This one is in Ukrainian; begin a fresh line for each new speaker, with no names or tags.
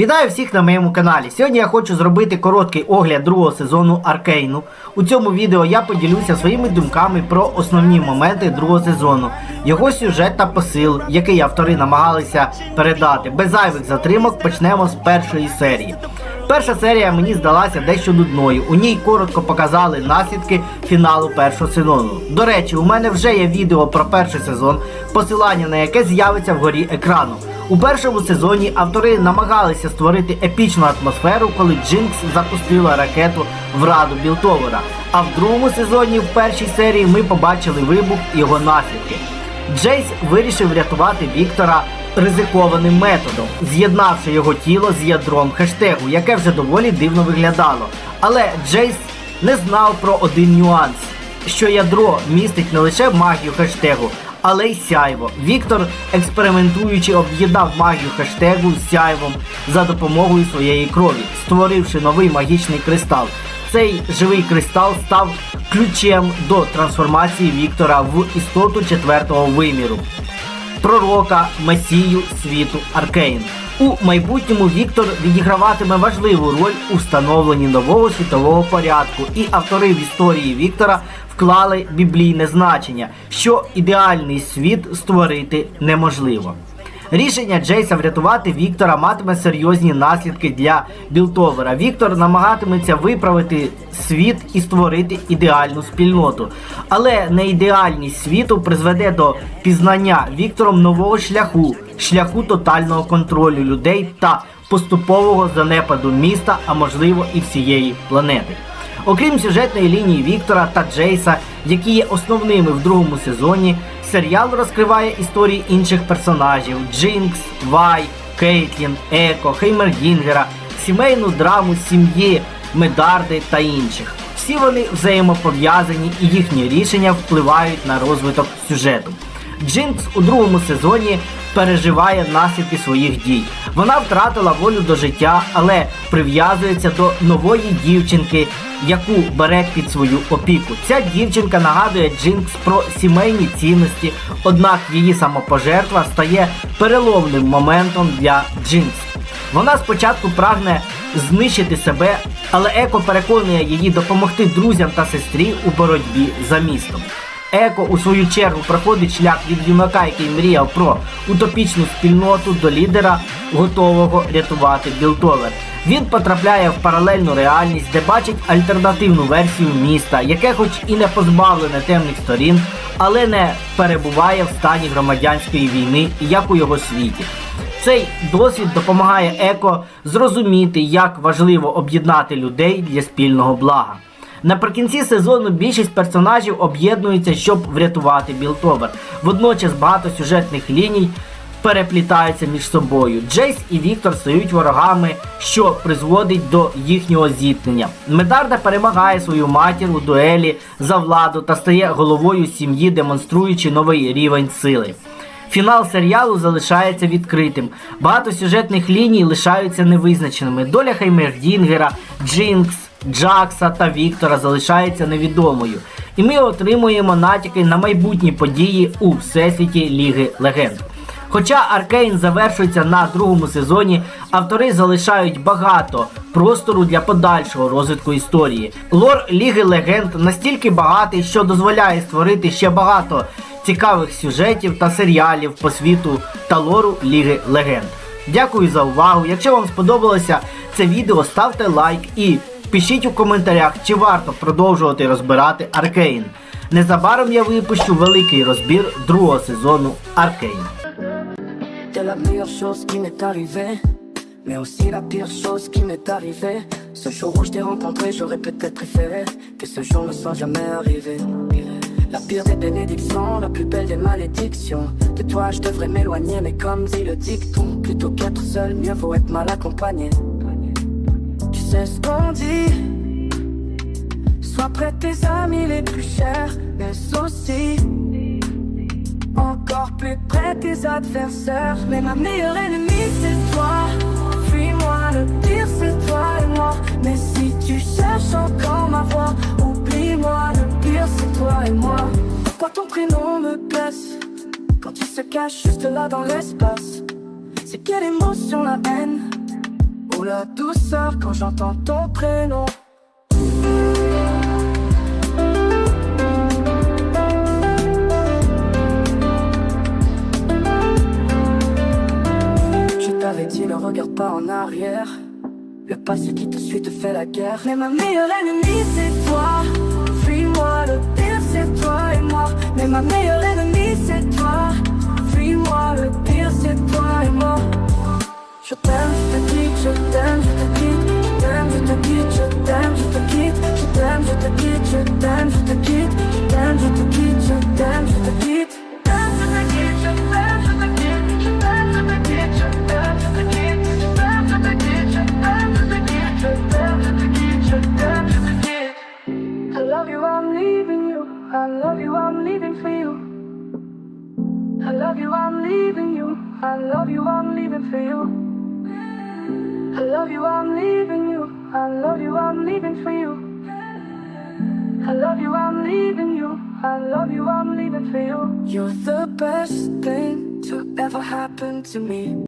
Вітаю всіх на моєму каналі. Сьогодні я хочу зробити короткий огляд другого сезону Аркейну. У цьому відео я поділюся своїми думками про основні моменти другого сезону, його сюжет та посил, який автори намагалися передати. Без зайвих затримок почнемо з першої серії. Перша серія мені здалася дещо нудною. У ній коротко показали наслідки фіналу першого сезону. До речі, у мене вже є відео про перший сезон, посилання на яке з'явиться вгорі екрану. У першому сезоні автори намагалися створити епічну атмосферу, коли Джинкс запустила ракету в раду Білтовера. А в другому сезоні, в першій серії, ми побачили вибух і його наслідки. Джейс вирішив врятувати Віктора ризикованим методом, з'єднавши його тіло з ядром хештегу, яке вже доволі дивно виглядало. Але Джейс не знав про один нюанс, що ядро містить не лише магію хештегу, але й сяйво. Віктор, експериментуючи, об'єднав магію хештегу з сяйвом за допомогою своєї крові, створивши новий магічний кристал. Цей живий кристал став ключем до трансформації Віктора в істоту четвертого виміру пророка, месію світу Аркейн. У майбутньому Віктор відіграватиме важливу роль у встановленні нового світового порядку, і автори в історії Віктора вклали біблійне значення, що ідеальний світ створити неможливо. Рішення Джейса врятувати Віктора матиме серйозні наслідки для Білтовера. Віктор намагатиметься виправити світ і створити ідеальну спільноту. Але неідеальність світу призведе до пізнання Віктором нового шляху, шляху тотального контролю людей та поступового занепаду міста, а можливо і всієї планети. Окрім сюжетної лінії Віктора та Джейса, які є основними в другому сезоні, серіал розкриває історії інших персонажів: Джинкс, Вай, Кейтлін, Еко, Хеймергінгера, сімейну драму сім'ї, Медарди та інших. Всі вони взаємопов'язані і їхні рішення впливають на розвиток сюжету. Джинкс у другому сезоні переживає наслідки своїх дій. Вона втратила волю до життя, але прив'язується до нової дівчинки, яку бере під свою опіку. Ця дівчинка нагадує Джинкс про сімейні цінності, однак її самопожертва стає переломним моментом для Джинкс. Вона спочатку прагне знищити себе, але Еко переконує її допомогти друзям та сестрі у боротьбі за містом. Еко у свою чергу проходить шлях від юнака, який мріяв про утопічну спільноту до лідера, готового рятувати Білтовер. Він потрапляє в паралельну реальність, де бачить альтернативну версію міста, яке, хоч і не позбавлене темних сторін, але не перебуває в стані громадянської війни, як у його світі. Цей досвід допомагає Еко зрозуміти, як важливо об'єднати людей для спільного блага. Наприкінці сезону більшість персонажів об'єднуються, щоб врятувати Білтовер. Водночас багато сюжетних ліній переплітаються між собою. Джейс і Віктор стають ворогами, що призводить до їхнього зіткнення. Медарда перемагає свою матір у дуелі за владу та стає головою сім'ї, демонструючи новий рівень сили. Фінал серіалу залишається відкритим. Багато сюжетних ліній лишаються невизначеними. Доля Хеймердінгера, Джинкс, Джакса та Віктора залишається невідомою. І ми отримуємо натяки на майбутні події у всесвіті Ліги Легенд. Хоча Аркейн завершується на другому сезоні, автори залишають багато простору для подальшого розвитку історії. Лор Ліги Легенд настільки багатий, що дозволяє створити ще багато цікавих сюжетів та серіалів по світу та лору Ліги Легенд. Дякую за увагу. Якщо вам сподобалося це відео, ставте лайк і пишіть у коментарях, чи варто продовжувати розбирати Аркейн. Незабаром я випущу великий розбір другого сезону Аркейн.
T'es la meilleure chose qui m'est arrivée, mais aussi la pire chose qui m'est arrivée. Ce jour où je t'ai rencontré, j'aurais peut-être préféré que ce jour ne soit jamais arrivé. La pire des bénédictions, la plus belle des malédictions. De toi, je devrais m'éloigner, mais comme dit le dicton, plutôt qu'être seul, mieux vaut être mal accompagné. Qu'on dit, sois près tes amis les plus chers, mais aussi. Encore plus près tes adversaires. Mais ma meilleure ennemie c'est toi. Fuis-moi, le pire c'est toi et moi. Mais si tu cherches encore ma voix Oublie-moi, le pire c'est toi et moi. Pourquoi ton prénom me blesse? Quand tu se caches juste là dans l'espace. C'est quelle émotion la haine? La douceur quand j'entends ton prénom. Je t'avais dit ne regarde pas en arrière. Le passé qui te suit te fait la guerre. Mais ma meilleure ennemie c'est toi. Fuis-moi, le pire c'est toi et moi. Mais ma meilleure ennemie c'est toi. Fuis-moi, le pire c'est toi et moi Що там же такі, що там же такі, там же такі, що там же такі, що там же такі, що там же такі, там же такі, що там же такі. I love you, I'm leaving you. I love you, I'm leaving for you. I love you, I'm leaving you. I love you, I'm leaving for you. I love you, I'm leaving you. I love you, I'm leaving for you. I love you, I'm leaving you. I love you, I'm leaving for you. You're the best thing to ever happen to me.